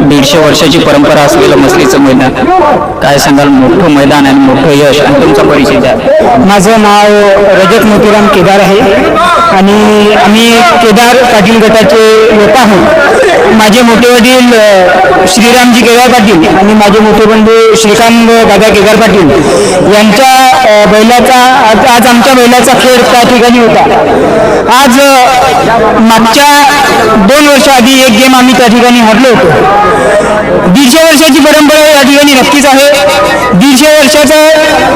दीडशे वर्षाची परंपरा असलेलं मसलीचं मैदान. काय सांगाल? मोठं मैदान आणि मोठं यश आणि तुमचा परिचय द्या. माझं नाव रजत मोतीराम केदार आहे. आणि आम्ही केदार पाटील गटाचे लोक आहोत. माझे मोठे वडील श्रीरामजी केदार पाटील आणि माझे मोठे बंधू श्रीकांत दादा केदार पाटील यांच्या बैलाचा आज आज आमच्या बैलाचा खेळ त्या ठिकाणी होता. आज मागच्या दोन वर्ष आधी एक गेम आम्ही त्या ठिकाणी हरलो होतो. दीडशे वर्षाची परंपरा या ठिकाणी नक्कीच आहे. दीडशे वर्षाचा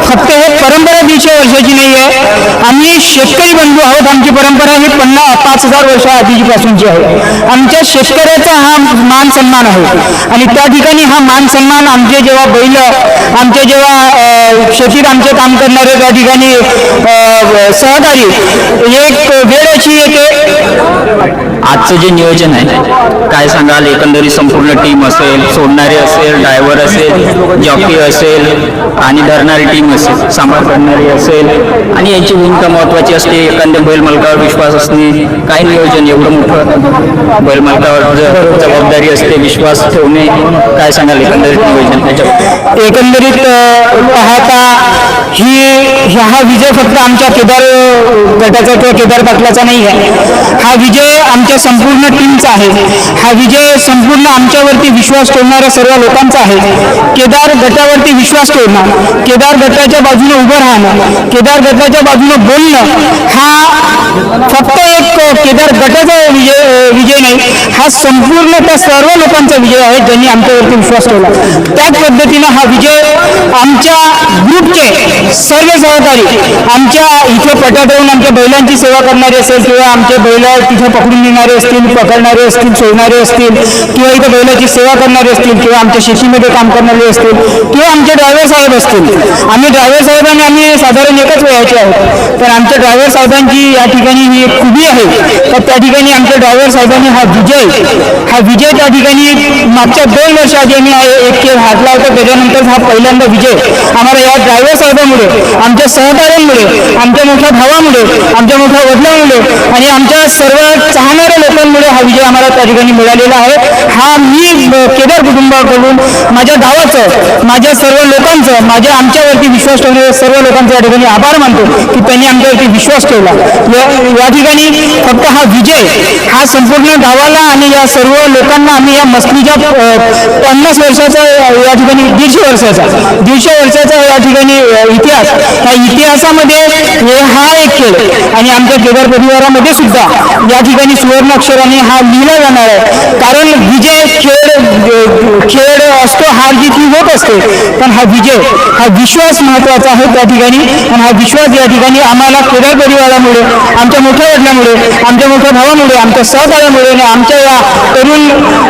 फक्त हे परंपरा दीडशे वर्षाची नाही आहे. आम्ही शेतकरी बंधू आहोत. आमची परंपरा ही पन्नास पाच हजार वर्ष आधीपासूनची आहे. आमच्या शेतकऱ्याचा हा मान सन्मान आहे. आणि त्या ठिकाणी हा मान सन्मान आमचे जेव्हा बैल आमचे जेव्हा शेतीत आमचे काम करणारे त्या ठिकाणी सहकारी एक वेळ अशी आजचं जे नियोजन आहे काय सांगाल? एकंदरीत संपूर्ण टीम असेल सोडणारे असेल ड्रायव्हर असेल जॉकी असेल आणि धरणारी टीम असेल सांभाळ करणारी असेल आणि याची भूमिका महत्वाची असते. एखाद्या बैल मालकावर विश्वास असणे काय नियोजन एवढं मोठं बैल मालकावर जबाबदारी असते विश्वास ठेवणे काय सांगाल एकंदरीत नियोजन त्याच्याबद्दल? एकंदरीत पाहता ही हा विजय फक्त आमच्या केदार गटाचा किंवा केदार पाटलाचा नाही आहे. हा विजय आमच्या संपूर्ण टीमचा आहे. हा विजय संपूर्ण आमच्यावरती विश्वास ठेवणाऱ्या सर्व लोकांचा आहे. केदार गटावरती विश्वास ठेवणं केदार गटाच्या बाजूने उभं राहणं केदार गटाच्या बाजूने बोलणं हा फक्त एक केदार गटाचा विजय विजय नाही हा संपूर्ण त्या सर्व लोकांचा विजय आहे ज्यांनी आमच्यावरती विश्वास ठेवला. त्याच पद्धतीनं हा विजय आमच्या ग्रुपचे सर्व सहकारी आमच्या इथे पटात येऊन आमच्या बैलांची सेवा करणारे असेल किंवा आमचे बैल तिथे पकडून नेणारे असतील पकडणारे असतील सोडणारे असतील किंवा इथे बैलाची सेवा करणारे असतील किंवा आमच्या शेतीमध्ये काम करणारे असतील किंवा आमचे ड्रायव्हर साहेब असतील. आम्ही ड्रायव्हर साहेबांना आम्ही साधारण एकच वयाचे आहोत तर आमच्या ड्रायव्हर साहेबांची या ठिकाणी ही एक खुबी आहे. तर त्या ठिकाणी आमच्या ड्रायव्हर साहेबांनी हा विजय हा विजय त्या ठिकाणी मागच्या दोन वर्षाआधी आम्ही एक खेळ हारला होता. त्याच्यानंतर हा पहिल्यांदा विजय. आम्हाला या ड्रायव्हर साहेबांमुळे आमच्या सहकार्यांमुळे आमच्या मोठ्या भावामुळे आमच्या मोठ्या वडिलांमुळे आणि आमच्या सर्व चाहणाऱ्या लोकांमुळे हा विजय आम्हाला त्या ठिकाणी मिळालेला आहे. हा मी केदार कुटुंबाकडून माझ्या गावाचं माझ्या सर्व लोकांचं माझ्या आमच्यावरती विश्वास ठेवणाऱ्या सर्व लोकांचा या ठिकाणी आभार मानतो की त्यांनी आमच्यावरती विश्वास ठेवला. या ठिकाणी फक्त हा विजय हा संपूर्ण गावाला आणि या सर्व लोकांना आम्ही या मस्तीच्या पन्नास वर्षाचा या ठिकाणी दीडशे वर्षाचा दीडशे वर्षाचा या ठिकाणी इतिहास. या इतिहासामध्ये हे हा एक खेळ आणि आमच्या केदार परिवारामध्ये सुद्धा या ठिकाणी सुवर्णाक्षराने हा लिहिला जाणार आहे. कारण खेळ असतो हार जीत ही होत असते पण हा विजय हा विश्वास महत्त्वाचा आहे त्या ठिकाणी आणि हा विश्वास या ठिकाणी आम्हाला खेड्या परिवारामुळे आमच्या मोठ्या वडिलांमुळे आमच्या मोठ्या भावामुळे आमच्या सहकार्यामुळे आणि आमच्या या तरुण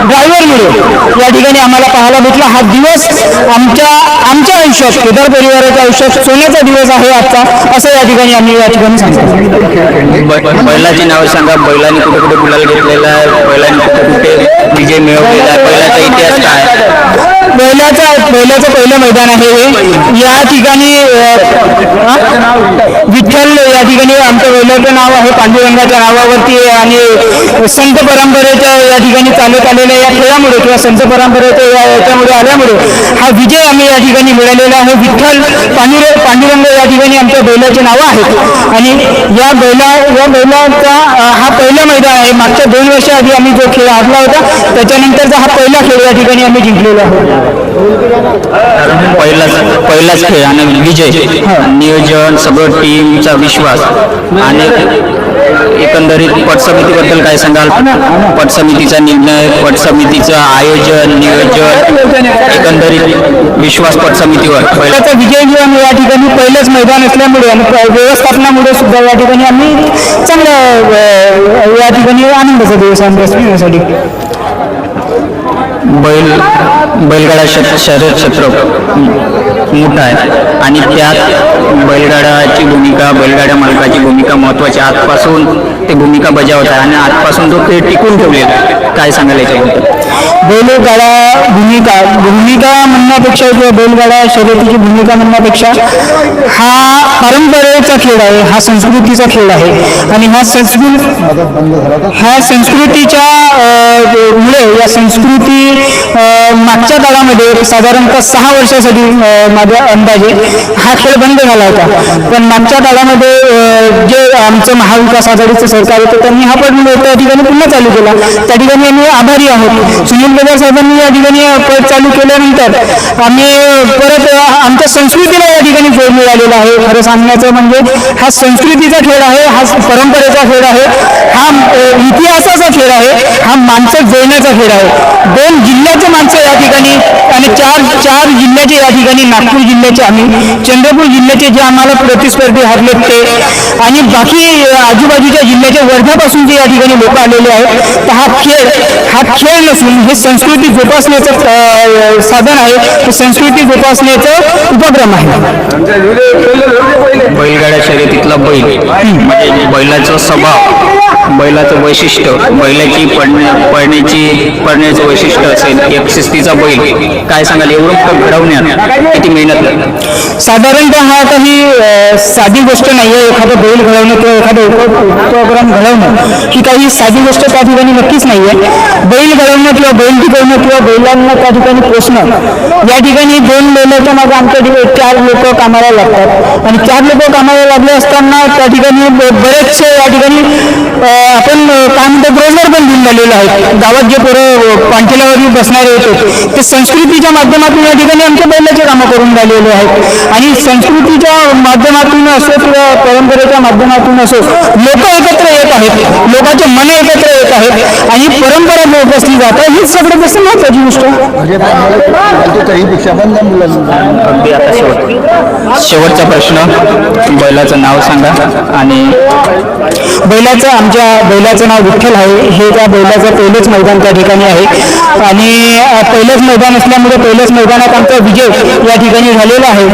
ड्रायव्हरमुळे या ठिकाणी आम्हाला पाहायला भेटला. हा दिवस आमच्या आमच्या आयुष्यात केदार परिवाराच्या आयुष्यात सोन्याचा दिवस आहे आजचा असं या ठिकाणी आम्ही या ठिकाणी सांगतो. बै- बैलाची नाव सांगा. बैलाने कुठे कुठे गुलाल घेतलेला आहे बैलाने कुठे कुठे विजय मिळवलेला आहे बैलाचा इतिहास काय आहे? बैलाचा बैलाचं पहिलं मैदान आहे हे. या ठिकाणी विठ्ठल या ठिकाणी आमच्या बैलाचं नाव आहे पांडुरंगाच्या नावावरती आणि संत परंपरेच्या या ठिकाणी चालत आलेल्या या खेळामुळे किंवा संत परंपरेच्या या याच्यामुळे आल्यामुळे हा विजय आम्ही या ठिकाणी मिळालेला आहे. विठ्ठल पांडुर पांडुरंग या ठिकाणी आमच्या बैलाचे नावं आहेत. आणि या बैला या बैलाचा हा पहिला मैदान आहे. मागच्या दोन वर्षाआधी आम्ही जो खेळ हारला होता त्याच्यानंतरचा हा पहिला खेळ या ठिकाणी आम्ही जिंकलेला आहोत. पहिलाच पहिलाच खेळ आणि विजय. नियोजन सगळं टीमचा विश्वास. आणि एकंदरीत पट समितीबद्दल काय सांगाल? पट समितीचा निर्णय पट समितीचं आयोजन नियोजन एकंदरीत विश्वास पट समितीवर. पहिला विजय घेऊन आम्ही या ठिकाणी पहिलंच मैदान असल्यामुळे आणि व्यवस्थापनामुळे सुद्धा या ठिकाणी आम्ही चांगल्या या ठिकाणी आनंदाचा दिवस आमच्यासाठी बैल बैलगाडा क्षेत्र शर्यत क्षेत्र मोठं आहे. आणि त्यात बैलगाड्याची भूमिका बैलगाड्या मालकाची भूमिका महत्त्वाची. आजपासून ते भूमिका बजावत आहे. आणि आजपासून तो ते टिकून ठेवलेला आहे. काय सांगायला याच्याबद्दल? बैलगाडा भूमिका भूमिका म्हणण्यापेक्षा किंवा बैलगाडा शर्यतीची भूमिका म्हणण्यापेक्षा हा परंपरेचा खेळ आहे हा संस्कृतीचा खेळ आहे. आणि हा संस्कृत ह्या संस्कृतीच्या मुळे या संस्कृती मागच्या काळामध्ये साधारणतः सहा वर्षासाठी माझ्या अंदाजे हा खेळ बंद झाला होता. पण मागच्या काळामध्ये जे आमचं महाविकास आघाडीचं सरकार होतं त्यांनी हा पण त्या ठिकाणी पुन्हा चालू केला. त्या ठिकाणी आम्ही आभारी आहोत. सुनील केदार साहेबांनी या ठिकाणी पद चालू केल्यानंतर आम्ही परत आमच्या संस्कृतीला या ठिकाणी खेळ मिळालेला आहे. खरं सांगण्याचं म्हणजे हा संस्कृतीचा खेळ आहे हा परंपरेचा खेळ आहे हा इतिहासाचा खेळ आहे हा माणसं जोडण्याचा खेळ आहे. दोन जिल्ह्याचे माणसं ठिकाणी आणि चार चार जिल्ह्याचे या ठिकाणी नागपूर जिल्ह्याचे आम्ही चंद्रपूर जिल्ह्याचे जे आम्हाला प्रतिस्पर्धी हरलेत ते आणि बाकी आजूबाजूच्या जिल्ह्याच्या वर्ध्यापासून जे या ठिकाणी लोक आलेले आहेत तर हा खेळ हा खेळ नसून हे संस्कृती जोपासण्याचं साधन आहे हे संस्कृती जोपासण्याचं उपक्रम आहे. बैलगाड्या शर्यतीतला बैल म्हणजे बैलाचा स्वभाव बैलाचं वैशिष्ट्य बैलाची पडण्या पडण्याची पडण्याचं वैशिष्ट्य असेल एक शिस्तीचा बैल काय सांगाल? एवढं घडवण्यात किती मेहनत लागते साधारणतः हा काही साधी गोष्ट नाही आहे एखादं बैल घडवणं किंवा एखादं उपक्रम घडवणं ही काही साधी गोष्ट त्या ठिकाणी नक्कीच नाही आहे बैल घडवणं किंवा बैल टिकवणं किंवा बैलांना त्या ठिकाणी पोचणं या ठिकाणी दोन बैलाच्या मागे आमच्या ठिकाणी चार लोक कामाला लागतात. आणि चार लोक कामाला लागले असताना त्या ठिकाणी बरेचसे या ठिकाणी आपण काय म्हणतो रोजगार पण देऊन झालेले आहेत गावात जे पोरं पांठीलावरती बसणारे होते ते संस्कृतीच्या माध्यमातून या ठिकाणी आमच्या बैलाचे कामं करून राहिलेले आहेत आणि संस्कृतीच्या माध्यमातून असो किंवा परंपरेच्या माध्यमातून असो लोक एकत्र येत आहेत लोकांचे मन एकत्र येत आहेत आणि परंपरा जोपासली जाते हीच सगळ्यात जास्त महत्वाची गोष्ट आहे. म्हणजे शेवटचा प्रश्न बैलाचं नाव सांगा आणि बैलाचं आमच्या बैलाचं नाव विठ्ठल आहे. हे त्या बैलाचं पहिलंच मैदान त्या ठिकाणी आहे. आणि पहिलंच मैदान असल्यामुळे पहिल्याच मैदानात आमचा विजय या ठिकाणी झालेला आहे.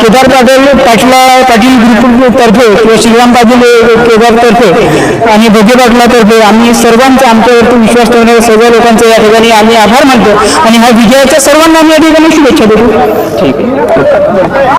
केदार पाटील पाटला पाटील ग्रुपतर्फे किंवा श्रीराम पाटील केदारतर्फे आणि भोगे पाटलातर्फे आम्ही सर्वांचा आमच्यावरती विश्वास ठेवणाऱ्या सर्व लोकांचे या ठिकाणी आम्ही आभार मानतो. आणि ह्या विजयाच्या सर्वांना आम्ही या ठिकाणी शुभेच्छा देतो. ठीक आहे.